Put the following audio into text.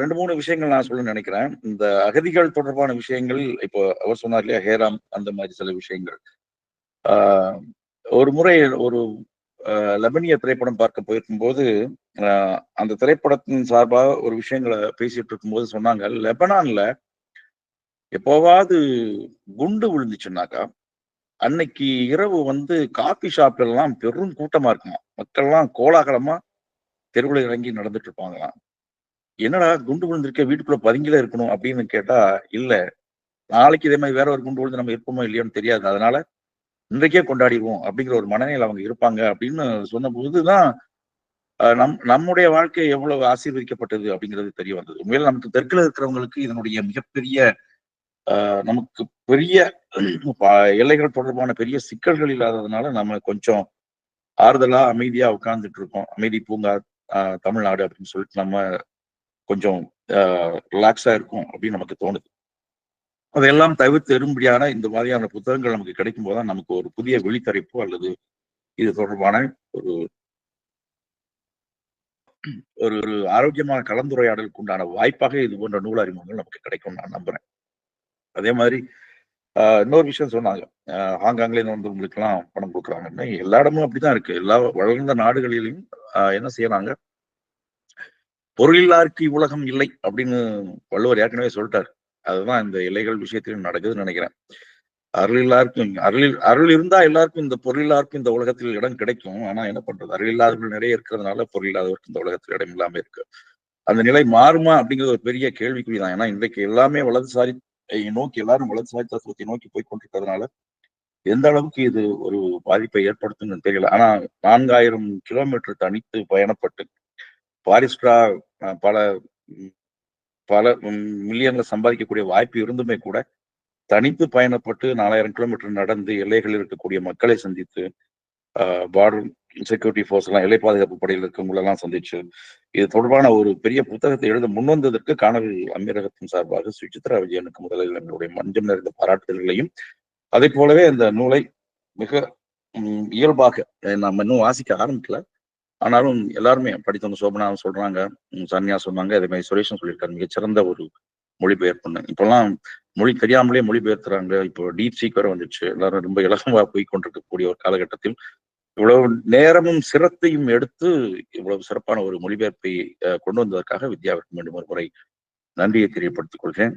ரெண்டு மூணு விஷயங்கள் நான் சொல்ல நினைக்கிறேன். இந்த அகதிகள் தொடர்பான விஷயங்கள் இப்போ அவர் சொன்னார் இல்லையா ஹேராம் அந்த மாதிரி சில விஷயங்கள். ஆஹ் ஒரு முறை ஒரு லெபனிய திரைப்படம் பார்க்க போயிருக்கும்போது ஆஹ் அந்த திரைப்படத்தின் சார்பாக ஒரு விஷயங்களை பேசிட்டு இருக்கும்போது சொன்னாங்க லெபனான்ல எப்போவாவது குண்டு விழுந்துச்சுன்னாக்கா அன்னைக்கு இரவு வந்து காபி ஷாப்ல எல்லாம் பெரும் கூட்டமா இருக்குமா மக்கள்லாம் கோலாகலமா தெருவில் இறங்கி நடந்துட்டு இருப்பாங்களாம். என்னடா குண்டு விழுந்திருக்க வீட்டுக்குள்ள பதுங்கில இருக்கணும் அப்படின்னு கேட்டா இல்ல. நாளைக்கு இதே மாதிரி வேற ஒரு குண்டு விழுந்து நம்ம இருப்போமோ இல்லையோன்னு தெரியாது. அதனால இன்றைக்கே கொண்டாடிடுவோம் அப்படிங்கிற ஒரு மனநிலையில் அவங்க இருப்பாங்க அப்படின்னு சொன்ன போதுதான் நம் நம்முடைய வாழ்க்கை எவ்வளவு ஆசீர்வதிக்கப்பட்டது அப்படிங்கிறது தெரிய வந்தது. உண்மையில நமக்கு தெற்குல இருக்கிறவங்களுக்கு இதனுடைய மிகப்பெரிய நமக்கு பெரிய எல்லைகள் தொடர்பான பெரிய சிக்கல்கள் இல்லாததுனால நம்ம கொஞ்சம் ஆறுதலா அமைதியா உட்கார்ந்துட்டு இருக்கோம். அமைதி பூங்கா அஹ், தமிழ்நாடு அப்படின்னு சொல்லிட்டு நம்ம கொஞ்சம் ரிலாக்ஸாக இருக்கும் அப்படின்னு நமக்கு தோணுது. அதையெல்லாம் தவிர்த்து எறும்படியான இந்த மாதிரியான புத்தகங்கள் நமக்கு கிடைக்கும் போதுதான் நமக்கு ஒரு புதிய விழித்தரைப்போ அல்லது இது தொடர்பான ஒரு ஒரு ஒரு ஆரோக்கியமான கலந்துரையாடலுக்கு உண்டான வாய்ப்பாக இது போன்ற நூல் அறிமுகங்கள் நமக்கு கிடைக்கும் நான் நம்புறேன். அதே மாதிரி ஆஹ், இன்னொரு விஷயம் சொன்னாங்க. ஆஹ், ஹாங்காங்ல இருந்து எல்லாம் பணம் கொடுக்குறாங்கன்னு. எல்லா இடமும் அப்படிதான் இருக்கு. எல்லா வளர்ந்த நாடுகளிலும் என்ன செய்யறாங்க? பொருளில்லாருக்கு இவ்வுலகம் இல்லை அப்படின்னு வள்ளுவர் ஏற்கனவே சொல்லிட்டாரு. அதுதான் இந்த எல்லைகள் விஷயத்திலும் நடக்குதுன்னு நினைக்கிறேன். அருள் எல்லாருக்கும் அருளில் அருள் இருந்தா எல்லாருக்கும் இந்த பொருள் எல்லாருக்கும் இந்த உலகத்தில் இடம் கிடைக்கும். ஆனா என்ன பண்றது? அருள் இல்லாதவர்கள் நிறைய இருக்கிறதுனால பொருள் இல்லாதவர்கள் இந்த உலகத்தில் இடம் இல்லாம இருக்கு. அந்த நிலை மாறுமா அப்படிங்கிறது ஒரு பெரிய கேள்விக்குறி தான். ஏன்னா இன்றைக்கு எல்லாமே வலதுசாரி நோக்கி எல்லாரும் வலதுசாரி தத்துவத்தை நோக்கி போய் கொண்டிருக்கிறதுனால எந்த அளவுக்கு இது ஒரு பாதிப்பை ஏற்படுத்தும்னு தெரியல. ஆனா நான்காயிரம் கிலோமீட்டர் தனித்து பயணப்பட்டு பாரிஸ்டரா பல பல மில்லியன்ல சம்பாதிக்கக்கூடிய வாய்ப்பு இருந்துமே கூட தனித்து பயணப்பட்டு நாலாயிரம் கிலோமீட்டர் நடந்து எல்லைகளில் இருக்கக்கூடிய மக்களை சந்தித்து பார்டர் செக்யூரிட்டி ஃபோர்ஸ் எல்லாம் எல்லை பாதுகாப்பு படையில் இருக்கவங்களெல்லாம் சந்திச்சு இது தொடர்பான ஒரு பெரிய புத்தகத்தை எழுத முன்வந்ததற்கு காணொலி அமீரகத்தின் சார்பாக ஸ்ரீ விஜயனுக்கு முதலில் எங்களுடைய மஞ்சள் நிறைந்த பாராட்டுதல்களையும் அதை போலவே இந்த நூலை மிக இயல்பாக நம்ம இன்னும் வாசிக்க ஆரம்பிக்கல ஆனாலும் எல்லாருமே படித்தவங்க சோபனா சொல்றாங்க. சன்யா சொன்னாங்க. அதே மாதிரி சுரேஷன் சொல்லியிருக்காரு. மிகச்சிறந்த ஒரு மொழிபெயர்ப்புன்னு. இப்பெல்லாம் மொழி தெரியாமலே மொழிபெயர்த்துறாங்க இப்போ டீப் சீக் வேற வந்துச்சு எல்லாரும் ரொம்ப இலகுவா போய் கொண்டிருக்கக்கூடிய ஒரு காலகட்டத்தில் இவ்வளவு நேரமும் சிரத்தையும் எடுத்து இவ்வளவு சிறப்பான ஒரு மொழிபெயர்ப்பை கொண்டு வந்ததற்காக வித்யாவிற்கு மீண்டும் ஒரு முறை நன்றியை தெரியப்படுத்திக் கொள்கிறேன்.